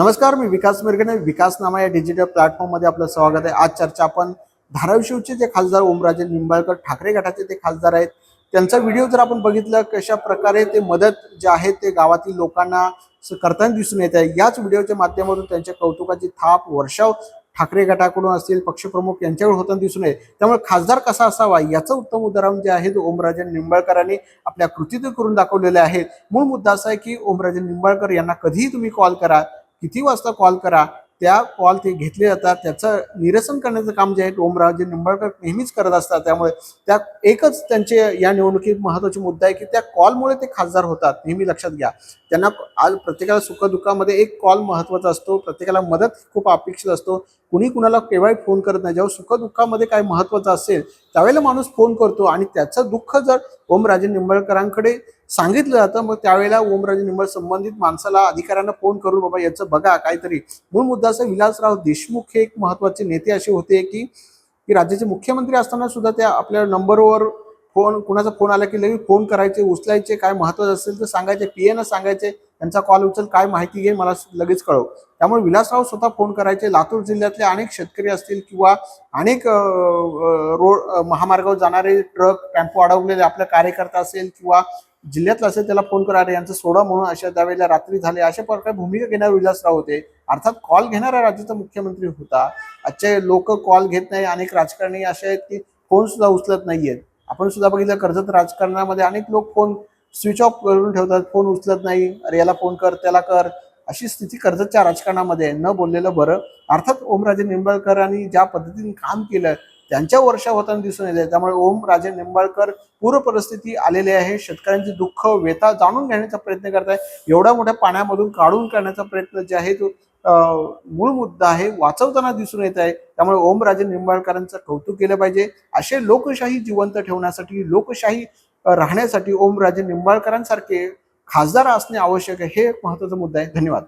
नमस्कार मी विकास मिरगणे. विकास नामा या डिजिटल प्लॅटफॉर्ममध्ये आपलं स्वागत आहे. आज चर्चा आपण धाराशिवचे जे खासदार ओमराजे निंबाळकर ठाकरे गटाचे ते खासदार आहेत त्यांचा व्हिडिओ जर आपण बघितलं कशा प्रकारे ते मदत जे आहे ते गावातील लोकांना स- करताना दिसून येत आहे. याच व्हिडिओच्या माध्यमातून त्यांच्या कौतुकाची थाप वर्षाव ठाकरे गटाकडून असतील पक्षप्रमुख यांच्याकडे होताना दिसून येत. त्यामुळे खासदार कसा असावा याचं उत्तम उदाहरण जे आहे ते ओमराजे निंबाळकरांनी आपल्या कृतीतून करून दाखवलेले आहे. मूळ मुद्दा असा आहे की ओमराजे निंबाळकर यांना कधीही तुम्ही कॉल करा किती वाजता कॉल करा त्या कॉल ते घेतले जातात. त्याचं निरसन करण्याचं काम जे आहे ते जे निंबाळकर नेहमीच करत असतात. त्यामुळे त्या एकच त्यांचे या निवडणुकीत महत्त्वाचे मुद्दा आहे की त्या कॉलमुळे ते खासदार होतात. नेहमी लक्षात घ्या. त्यांना आज प्रत्येकाला सुखदुःखामध्ये एक कॉल महत्त्वाचा असतो. प्रत्येकाला मदत खूप अपेक्षित असतो. कुणी कुणाला केव्हाही फोन करत नाही. जेव्हा सुखदुःखामध्ये काय महत्वाचं असेल त्यावेळेला माणूस फोन करतो आणि त्याचं दुःख जर ओमराजे निंबळकरांकडे सांगितलं जातं मग त्यावेळेला ओमराजे निंबळ संबंधित माणसाला अधिकाऱ्यांना फोन करून बाबा याचं बघा काहीतरी. मूळ मुद्दा असा विलासराव देशमुख हे एक महत्त्वाचे नेते असे होते की की राज्याचे मुख्यमंत्री असताना सुद्धा त्या आपल्या नंबरवर फोन कुणाचा फोन आला की लगेच फोन करायचे उचलायचे काय महत्वाचं असेल तर सांगायचे पीएनं सांगायचे त्यांचा कॉल उचल काय माहिती घे मला लगेच कळव. त्यामुळे विलासराव स्वतः फोन करायचे. लातूर जिल्ह्यातले अनेक शेतकरी असतील किंवा अनेक रोड महामार्गावर जाणारे ट्रक टेम्पो अडवलेले आपले कार्यकर्ता असेल किंवा जिल्ह्यातला असेल त्याला फोन करा अरे यांचं सोडा म्हणून अशा त्यावेळेला रात्री झाले. अशा प्रकारे भूमिका घेणारे विलासराव होते. अर्थात कॉल घेणारा राज्याचा मुख्यमंत्री होता. आजचे लोक कॉल घेत नाही. अनेक राजकारणी असे आहेत की फोन सुद्धा उचलत नाहीयेत. आपण सुद्धा बघितलं कर्जत राजकारणामध्ये अनेक लोक फोन स्विच ऑफ करून ठेवतात. फोन उचलत नाही. अरे याला फोन कर त्याला कर. अशी स्थिती कर्जतच्या राजकारणामध्ये न बोललेलं बरं. अर्थात ओमराजे निंबाळकरांनी ज्या पद्धतीने काम केलं त्यांच्या वर्षा होताना दिसून येते. त्यामुळे ओमराजे निंबाळकर पूर परिस्थिती आलेली आहे. शेतकऱ्यांची दुःख व्यथा जाणून घेण्याचा प्रयत्न करत आहे एवढ्या मोठ्या पाण्यामधून काढून करण्याचा प्रयत्न जे आहे तो मूळ मुद्दा आहे. वाचवताना दिसून येत आहे. त्यामुळे ओमराजे निंबाळकरांचं कौतुक केलं पाहिजे. असे लोकशाही जिवंत ठेवण्यासाठी लोकशाही राहण्यासाठी ओमराजे निंबाळकरांसारखे खासदार असणे आवश्यक आहे हे एक महत्त्वाचा मुद्दा आहे. धन्यवाद.